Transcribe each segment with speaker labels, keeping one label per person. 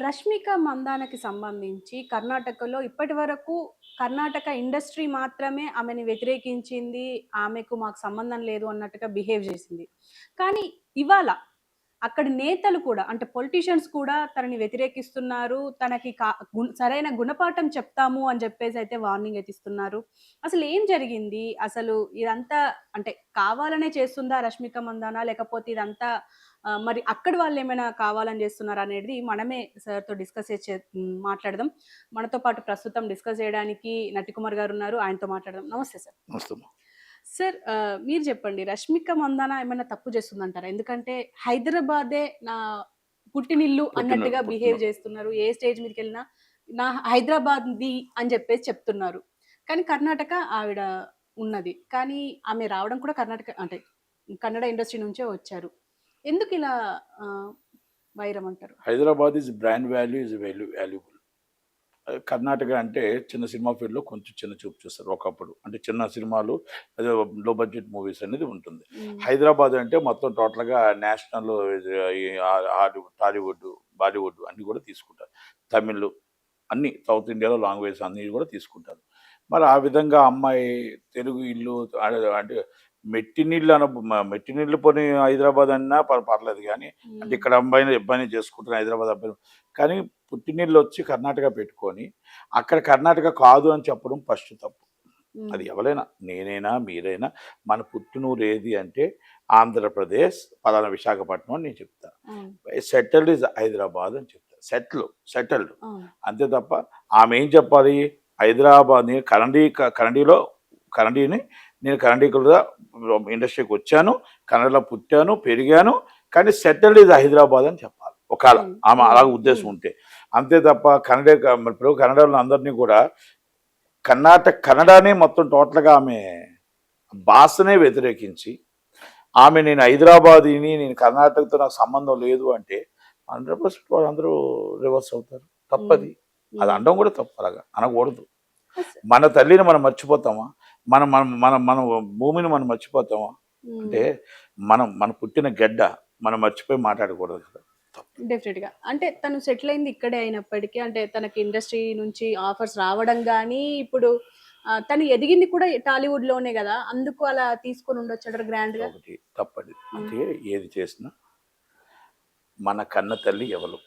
Speaker 1: రష్మిక మందానకి సంబంధించి కర్ణాటకలో ఇప్పటి వరకు కర్ణాటక ఇండస్ట్రీ మాత్రమే ఆమెని వ్యతిరేకించింది ఆమెకు మాకు సంబంధం లేదు అన్నట్టుగా బిహేవ్ చేసింది. కానీ ఇవాళ అక్కడి నేతలు కూడా అంటే పొలిటీషియన్స్ కూడా తనని వ్యతిరేకిస్తున్నారు తనకి కా- గుణ- సరైన గుణపాఠం చెప్తాము అని చెప్పేసి అయితే వార్నింగ్ అయితే ఇస్తున్నారు. అసలు ఏం జరిగింది? అసలు ఇదంతా అంటే కావాలనే చేస్తుందా రష్మిక మందానా? లేకపోతే ఇదంతా మరి అక్కడి వాళ్ళు ఏమైనా కావాలని చేస్తున్నారా అనేది మనమే సార్తో డిస్కస్ చే మాట్లాడదాం. మనతో పాటు ప్రస్తుతం డిస్కస్ చేయడానికి నటికుమార్ గారు ఉన్నారు. ఆయనతో మాట్లాడదాం. నమస్తే సార్
Speaker 2: వస్తాము
Speaker 1: సార్ మీరు చెప్పండి. రష్మిక మందాన ఏమైనా తప్పు చేస్తుందంటారా? ఎందుకంటే హైదరాబాదే నా పుట్టినిల్లు
Speaker 2: పుట్టిన-
Speaker 1: అన్నట్టుగా బిహేవ్ చేస్తున్నారు. ఏ స్టేజ్ మీదకి వెళ్ళినా నా హైదరాబాద్ ది అని చెప్పేసి చెప్తున్నారు. కానీ కర్ణాటక ఆవిడ ఉన్నది. కానీ ఆమె రావడం కూడా కర్ణాటక అంటే కన్నడ ఇండస్ట్రీ నుంచే వచ్చారు. ఎందుకు ఇలా వైరం అంటారు?
Speaker 2: Hyderabad is brand value is value valuable. Karnataka అంటే చిన్న సినిమా ఫీల్డ్లో కొంచెం చిన్న చూపు చూస్తారు ఒకప్పుడు. అంటే చిన్న సినిమాలు అదే లో బడ్జెట్ మూవీస్ అనేది ఉంటుంది. హైదరాబాద్ అంటే మొత్తం టోటల్గా నేషనల్ హాలీవుడ్ టాలీవుడ్ బాలీవుడ్ అన్ని కూడా తీసుకుంటారు. తమిళ్ అన్ని సౌత్ ఇండియాలో లాంగ్వేజ్ అన్ని కూడా తీసుకుంటారు. మరి ఆ విధంగా అమ్మాయి తెలుగు ఇల్లు అదే అంటే మెట్టినీళ్ళు అన మ- మెట్టినీళ్ళు పోనీ హైదరాబాద్ అన్నా పర్- పర్లేదు కానీ అంటే ఇక్కడ అబ్బాయిని అబ్బాయిని చేసుకుంటున్న హైదరాబాద్ అబ్బాయి కానీ పుట్టినీళ్ళు వచ్చి కర్ణాటక పెట్టుకొని అక్కడ కర్ణాటక కాదు అని చెప్పడం ఫస్ట్ తప్పు. అది ఎవరైనా నేనైనా మీరైనా మన పుట్టినూరు ఏది అంటే ఆంధ్రప్రదేశ్ పలానా విశాఖపట్నం అని నేను చెప్తాను సెటిల్డ్ ఇస్ హైదరాబాద్ అని చెప్తాను సెటిల్ సెటిల్డ్. అంతే తప్ప ఆమె ఏం చెప్పాలి? హైదరాబాద్ కరండీ కరండీలో కరండీని నేను కరండీకులుగా ఇండస్ట్రీకి వచ్చాను కన్నడలో పుట్టాను పెరిగాను కానీ సెటిల్డ్ ఇది హైదరాబాద్ అని చెప్పాలి. ఒకవేళ. ఆమె అలాగ. ఉద్దేశం ఉంటే. అంతే తప్ప కన్నడ ఇప్పుడు కన్నడలో అందరినీ కూడా కర్ణాటక కన్నడనే మొత్తం టోటల్గా ఆమె భాషనే వ్యతిరేకించి ఆమె నేను హైదరాబాదీని నేను కర్ణాటకతో నాకు సంబంధం లేదు అంటే హండ్రెడ్ పర్సెంట్ వాళ్ళు అందరూ రివర్స్ అవుతారు. తప్పది. అది అనడం కూడా తప్పు అలాగా అనకూడదు. మన తల్లిని మనం మర్చిపోతామా? మనం మనం మన మన భూమిని మనం మర్చిపోతామా. అంటే మనం మన పుట్టిన గడ్డ మనం మర్చిపోయి మాట్లాడకూడదు కదా.
Speaker 1: డెఫినెట్గా. అంటే తను సెటిల్ అయింది ఇక్కడే అయినప్పటికీ అంటే తనకి ఇండస్ట్రీ నుంచి ఆఫర్స్ రావడం కానీ ఇప్పుడు తను ఎదిగింది కూడా టాలీవుడ్లోనే కదా. అందుకు అలా తీసుకొని ఉండొచ్చు గ్రాండ్గా?
Speaker 2: ఒకటి తప్పది. అంటే ఏది చేసినా మన కన్న తల్లి ఎవరు?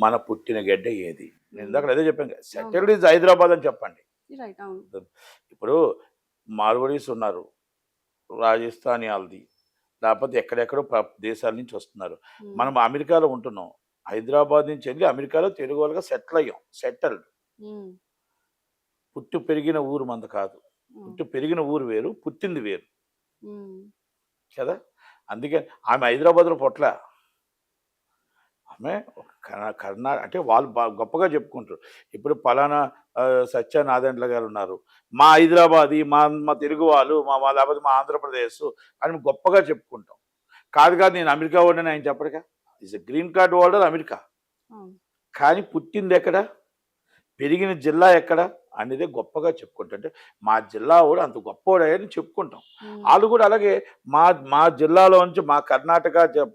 Speaker 2: మన పుట్టిన గడ్డ ఏది? నేను ఇందాక అదే చెప్పాను సెటిల్డ్ ఇస్ హైదరాబాద్ అని చెప్పండి. ఇప్పుడు మార్వడీస్ ఉన్నారు. రాజస్థానీ వాళ్ళది లేకపోతే ఎక్కడెక్కడో దేశాల నుంచి వస్తున్నారు. మనం అమెరికాలో ఉంటున్నాం. హైదరాబాద్ నుంచి వెళ్ళి అమెరికాలో తెలుగు వాళ్ళగా సెటిల్ అయ్యాం. సెటిల్డ్. పుట్టి పెరిగిన ఊరు మంద కాదు. పుట్టి పెరిగిన ఊరు వేరు పుట్టింది వేరు. కదా? అందుకే ఆమె హైదరాబాద్లో పొట్ల ఆమె కర్ణా అంటే వాళ్ళు బా గొప్పగా చెప్పుకుంటారు. ఇప్పుడు పలానా ఆ, సత్యనారాయణల గారు ఉన్నారు. మా హైదరాబాదీ మా మా తెలుగు వాళ్ళు మా మా లేకపోతే మా ఆంధ్రప్రదేశ్ అని గొప్పగా చెప్పుకుంటాం. కాదు కాదు నేను అమెరికా వాడిని ఆయన చెప్పడుగా? Is green card holder America. కానీ పుట్టింది ఎక్కడ? పెరిగిన జిల్లా ఎక్కడ? అనేది గొప్పగా చెప్పుకుంటుంటే మా జిల్లా కూడా అంత గొప్పవాడని చెప్పుకుంటాం. వాళ్ళు కూడా అలాగే మా మా జిల్లాలో నుంచి మా కర్ణాటక జ-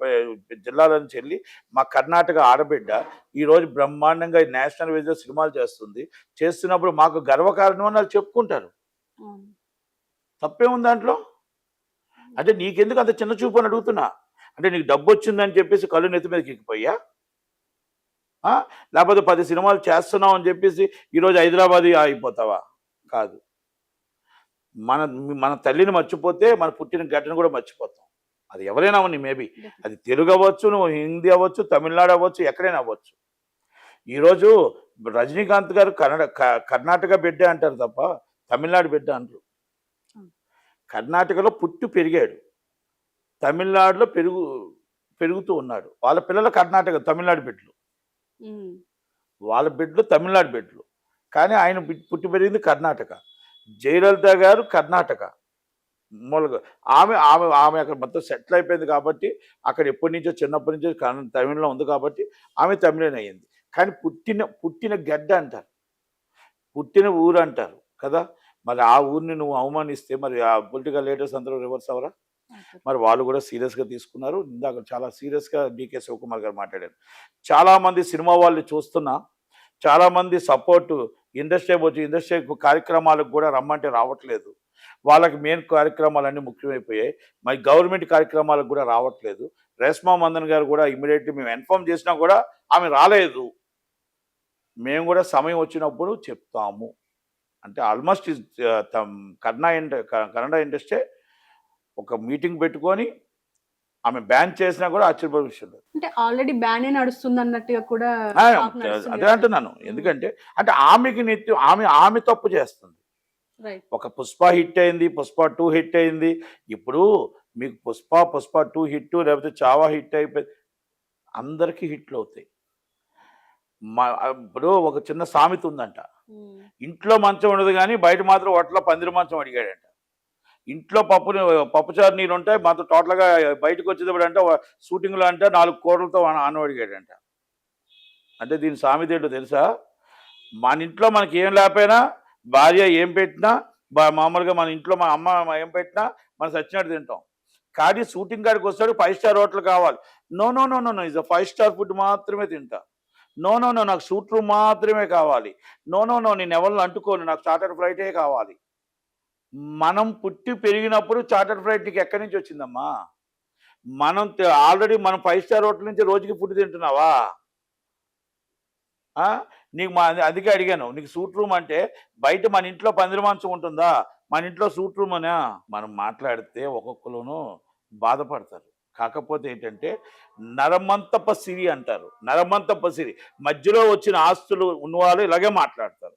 Speaker 2: జిల్లాలో నుంచి వెళ్ళి మా కర్ణాటక ఆడబిడ్డ ఈరోజు బ్రహ్మాండంగా నేషనల్ వైజ్గా సినిమాలు చేస్తుంది. చేస్తున్నప్పుడు మాకు గర్వకారణం అని వాళ్ళు చెప్పుకుంటారు. తప్పేముంది దాంట్లో? అంటే నీకెందుకు అంత చిన్న చూపు అని అడుగుతున్నా? అంటే నీకు డబ్బు వచ్చిందని చెప్పేసి కళ్ళు నెత్తి మీదకి ఎక్కిపోయా ఆ? లేకపోతే పది సినిమాలు చేస్తున్నావు అని చెప్పేసి ఈరోజు హైదరాబాద్ అయిపోతావా కాదు. మన మన తల్లిని మర్చిపోతే మన పుట్టిన గడ్డను కూడా మర్చిపోతాం. అది ఎవరైనా అవని మేబీ. అది తెలుగు అవ్వచ్చు నువ్వు హిందీ అవ్వచ్చు తమిళనాడు అవ్వచ్చు ఎక్కడైనా అవ్వచ్చు. ఈరోజు రజనీకాంత్ గారు కన్నడ క- కర్ణాటక బిడ్డ అంటారు తప్ప తమిళనాడు బిడ్డ అంటారు. కర్ణాటకలో పుట్టి పెరిగాడు. తమిళనాడులో పెరుగు పెరుగుతూ ఉన్నాడు. వాళ్ళ పిల్లలు కర్ణాటక తమిళనాడు బిడ్డలు. వాళ్ళ బిడ్డలు తమిళనాడు బిడ్డలు. కానీ ఆయన పుట్టి పెరిగింది కర్ణాటక. జయలలిత గారు కర్ణాటక. మూలగా ఆమె ఆమె ఆమె అక్కడ మొత్తం సెటిల్ అయిపోయింది కాబట్టి అక్కడ ఎప్పటి నుంచో చిన్నప్పటి నుంచో కన్న- తమిళంలో ఉంది కాబట్టి ఆమె తమిళన్ అయ్యింది. కానీ పుట్టిన పుట్టిన గడ్డ అంటారు. పుట్టిన ఊరు అంటారు కదా. మరి ఆ ఊరిని నువ్వు అవమానిస్తే మరి ఆ పొలిటికల్ లీడర్స్ అందరూ రివర్స్ అవరా? మరి వాళ్ళు కూడా సీరియస్గా తీసుకున్నారు. ఇందాక చాలా సీరియస్గా డికే శివకుమార్ గారు మాట్లాడారు. చాలామంది సినిమా వాళ్ళు చూస్తున్నా చాలామంది సపోర్ట్ ఇండస్ట్రీ వచ్చి ఇండస్ట్రీ కార్యక్రమాలకు కూడా రమ్మంటే రావట్లేదు. వాళ్ళకి మెయిన్ కార్యక్రమాలన్నీ ముఖ్యమైపోయాయి. మరి గవర్నమెంట్ కార్యక్రమాలకు కూడా రావట్లేదు. రేష్మా మందన్ గారు కూడా ఇమీడియట్లీ మేము ఇన్ఫార్మ్ చేసినా కూడా ఆమె రాలేదు. మేము కూడా సమయం వచ్చినప్పుడు చెప్తాము. అంటే ఆల్మోస్ట్ కర్ణా ఇండ కన్నడ ఇండస్ట్రీ ఒక మీటింగ్ పెట్టుకొని ఆమె బ్యాన్ చేసినా కూడా ఆశ్చర్యపోయే విషయం లేదు
Speaker 1: అంటే ఆల్రెడీ బ్యానే నడుస్తుంది అన్నట్టుగా కూడా
Speaker 2: అదే. అంటున్నాను. ఎందుకంటే అంటే ఆమెకి నిత్యం ఆమె ఆమె తప్పు చేస్తుంది. ఒక పుష్ప హిట్ అయింది పుష్ప టూ హిట్ అయింది. ఇప్పుడు మీకు పుష్ప పుష్ప టూ హిట్ లేకపోతే చావా హిట్ అయిపోయి అందరికీ హిట్లు అవుతాయి. మా ఇప్పుడు ఒక చిన్న సామెత ఉందంట. ఇంట్లో మంచం ఉండదు కానీ బయట మాత్రం ఒట్ల పందిరి మంచం అడిగాడంట. ఇంట్లో పప్పు పప్పుచారు నీళ్ళు ఉంటాయి మాత్రం టోటల్గా బయటకు వచ్చేటప్పుడు అంటే షూటింగ్లో అంటే నాలుగు కూరలతో అన్నం అడిగాడంట అంటే దీని సామెత ఏంటో తెలుసా? మన ఇంట్లో మనకి ఏం లేకపోయినా భార్య ఏం పెట్టినా బా- మామూలుగా మన ఇంట్లో మా అమ్మ ఏం పెట్టినా మనం సచ్చినట్టు తింటాం. కానీ షూటింగ్ కాడికి వస్తాడు ఫైవ్ స్టార్ హోటల్ కావాలి. No no no no no ఇది ఫైవ్ స్టార్ ఫుడ్ మాత్రమే తింటా. నో నో నో నాకు షూట్ రూమ్ మాత్రమే కావాలి. నో నో నో నేను ఎవరిని అంటుకోను నాకు చార్టర్డ్ ఫ్లైటే కావాలి. మనం పుట్టి పెరిగినప్పుడు చార్టర్డ్ ఫ్లైట్ నీకు ఎక్కడి నుంచి వచ్చిందమ్మా? మనం ఆల్రెడీ మనం ఫైవ్ స్టార్ హోటల్ నుంచి రోజుకి ఫుడ్ తింటున్నావా? నీకు మా అందుకే అడిగాను నీకు సూట్ రూమ్ అంటే బయట మన ఇంట్లో పందిరి మంచం ఉంటుందా? మన ఇంట్లో సూట్ రూమ్ అనా? మనం మాట్లాడితే ఒక్కొక్కరును బాధపడతారు. కాకపోతే ఏంటంటే నరమంతప సిరి అంటారు. నరమంతప సిరి. మధ్యలో వచ్చిన ఆస్తులు ఉన్నవాళ్ళు ఇలాగే మాట్లాడతారు.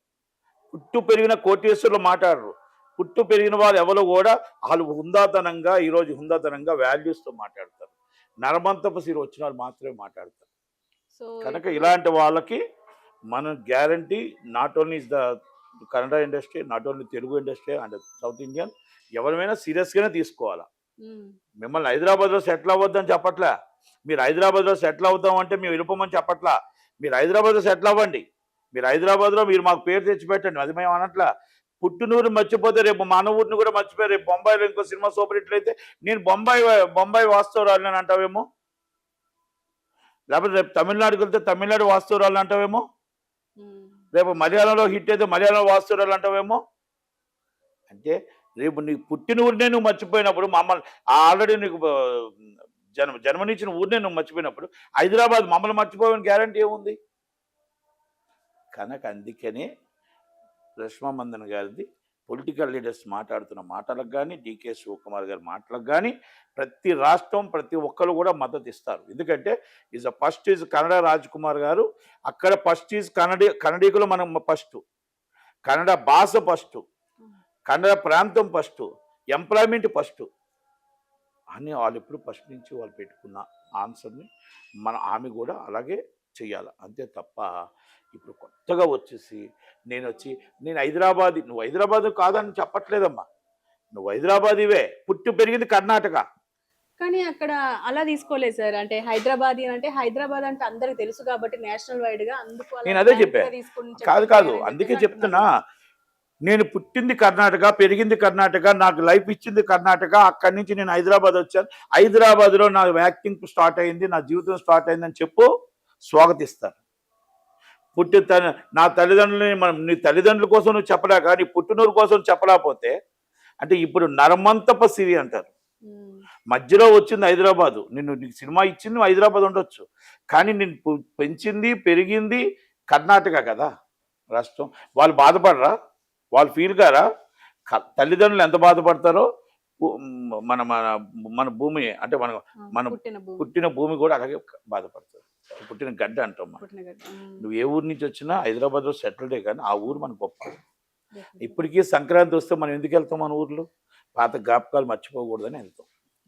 Speaker 2: పుట్టు పెరిగిన కోటేశ్వరులు మాట్లాడరు. పుట్టు పెరిగిన వాళ్ళు ఎవరు కూడా వాళ్ళు హుందాతనంగా ఈరోజు హుందాతనంగా వాల్యూస్తో మాట్లాడతారు. నరమంతప సిరి వచ్చిన వాళ్ళు మాత్రమే మాట్లాడతారు. కనుక ఇలాంటి వాళ్ళకి మనం guarantee not only is the Kannada industry not only Telugu industry and south Indian ఎవరిమైనా సీరియస్గానే తీసుకోవాలా? మిమ్మల్ని హైదరాబాద్లో సెటిల్ అవ్వద్దని చెప్పట్లే? మీరు హైదరాబాద్లో సెటిల్ అవుతాం అంటే మేము వెళ్ళిపోమని చెప్పట్లా? మీరు హైదరాబాద్లో సెటిల్ అవ్వండి. మీరు హైదరాబాద్లో మీరు మాకు పేరు తెచ్చిపెట్టండి. అది మేము అనట్లా. పుట్టినూరు మర్చిపోతే రేపు మన ఊరిని కూడా మర్చిపోయి రేపు బొంబాయిలో ఇంకో సినిమా సూపర్ హిట్లు అయితే నేను బొంబాయి బొంబాయి వాస్తవరాలు అని అంటావేమో? లేకపోతే రేపు తమిళనాడుకి వెళ్తే తమిళనాడు వాస్తవరాలు అంటావేమో? రేపు మలయాళంలో హిట్ అయితే మలయాళం వాస్తవరాలు అంటావేమో? అంటే రేపు నీకు పుట్టిన ఊరినే నువ్వు మర్చిపోయినప్పుడు మమ్మల్ని ఆల్రెడీ నీకు జన్మ జన్మనిచ్చిన ఊరినే నువ్వు మర్చిపోయినప్పుడు హైదరాబాద్ మమ్మల్ని మర్చిపోవని గ్యారంటీ ఏముంది? కనుక అందుకనే రష్మా మందన్ గారిది పొలిటికల్ లీడర్స్ మాట్లాడుతున్న మాటలకు కానీ డికే శివకుమార్ గారి మాటలకు కానీ ప్రతి రాష్ట్రం ప్రతి ఒక్కరు కూడా మద్దతు ఇస్తారు. ఎందుకంటే is a first is Kannada Raj Kumar garu. అక్కడ ఫస్ట్ ఈజ్ కన్నడి కన్నడీకులు మనం ఫస్ట్. కన్నడ భాష ఫస్ట్. కన్నడ ప్రాంతం ఫస్ట్. Employment first. అని వాళ్ళు ఎప్పుడు ఫస్ట్ నుంచి వాళ్ళు పెట్టుకున్న ఆన్సర్ని మన ఆమె కూడా అలాగే చెయ్యాలి. అంతే తప్ప ఇప్పుడు కొత్తగా వచ్చేసి నేను వచ్చి నేను హైదరాబాద్ నువ్వు హైదరాబాద్ కాదని చెప్పట్లేదమ్మా. నువ్వు హైదరాబాద్ ఇవే పుట్టి పెరిగింది కర్ణాటక.
Speaker 1: కానీ అక్కడ అలా తీసుకోలేదు సార్. అంటే హైదరాబాద్ అంటే హైదరాబాద్ అంటే అందరికి తెలుసు కాబట్టి నేషనల్ వైడ్గా అందుకు
Speaker 2: నేను అదే
Speaker 1: direct
Speaker 2: చెప్పా.
Speaker 1: గా తీసుకుని
Speaker 2: కాదు కాదు. అందుకే చెప్తున్నా. నేను పుట్టింది కర్ణాటక పెరిగింది కర్ణాటక నాకు లైఫ్ ఇచ్చింది కర్ణాటక. అక్కడి నుంచి నేను హైదరాబాద్ వచ్చాను. హైదరాబాద్లో నా యాక్టింగ్ స్టార్ట్ అయింది నా జీవితం స్టార్ట్ అయిందని చెప్పు. స్వాగతిస్తారు. పుట్టి తన నా తల్లిదండ్రులని మనం నీ తల్లిదండ్రుల కోసం నువ్వు చెప్పలే కానీ పుట్టినూరు కోసం చెప్పలేకపోతే అంటే ఇప్పుడు నరమంతప సిరి అంటారు. మధ్యలో వచ్చింది హైదరాబాదు. నిన్ను నీకు సినిమా ఇచ్చింది హైదరాబాద్ ఉండొచ్చు. కానీ నేను పెంచింది పెరిగింది కర్ణాటక కదా రాష్ట్రం. వాళ్ళు బాధపడరా? వాళ్ళు ఫీల్ కారా? తల్లిదండ్రులు ఎంత బాధపడతారో మన మన మన భూమి అంటే మన మనం
Speaker 1: పుట్టిన భూమి.
Speaker 2: కూడా అలాగే బాధపడుతుంది. పుట్టిన గడ్డ అంటాం మనం. నువ్వు ఏ ఊరు నుంచి వచ్చినా హైదరాబాద్లో సెటిల్డే కానీ ఆ ఊరు మన గొప్ప. ఇప్పటికీ సంక్రాంతి వస్తే మనం ఎందుకు వెళ్తాం మన ఊర్లో? పాత జ్ఞాపకాలు మర్చిపోకూడదని వెళ్తాం.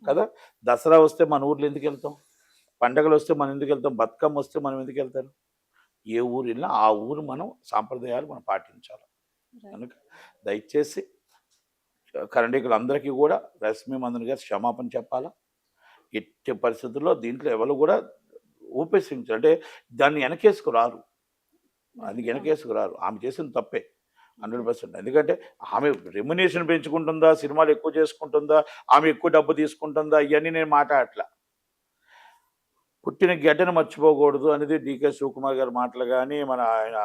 Speaker 2: కదా? దసరా వస్తే మన ఊర్లో ఎందుకు వెళ్తాం? పండగలు వస్తే మనం ఎందుకు వెళ్తాం? బతుకమ్మ వస్తే మనం ఎందుకు వెళ్తారు? ఏ ఊరు వెళ్ళినా ఆ ఊరు మనం సాంప్రదాయాలు మనం పాటించాలి. కనుక దయచేసి కరణికులందరికీ కూడా రశ్మి మందన్ గారు క్షమాపణ చెప్పాలా? ఎట్టి పరిస్థితుల్లో దీంట్లో ఎవరు కూడా ఊపేసించారు అంటే దాన్ని వెనకేసుకు రారు. అది వెనకేసుకు రారు. ఆమె చేసిన తప్పే హండ్రెడ్ పర్సెంట్. ఎందుకంటే ఆమె రెమ్యునేషన్ పెంచుకుంటుందా? సినిమాలు ఎక్కువ చేసుకుంటుందా? ఆమె ఎక్కువ డబ్బు తీసుకుంటుందా? ఇవన్నీ నేను మాట్లాడట్లా. పుట్టిన గడ్డను మర్చిపోకూడదు అనేది డికే శివకుమార్ గారి మాటలు కానీ మన ఆయన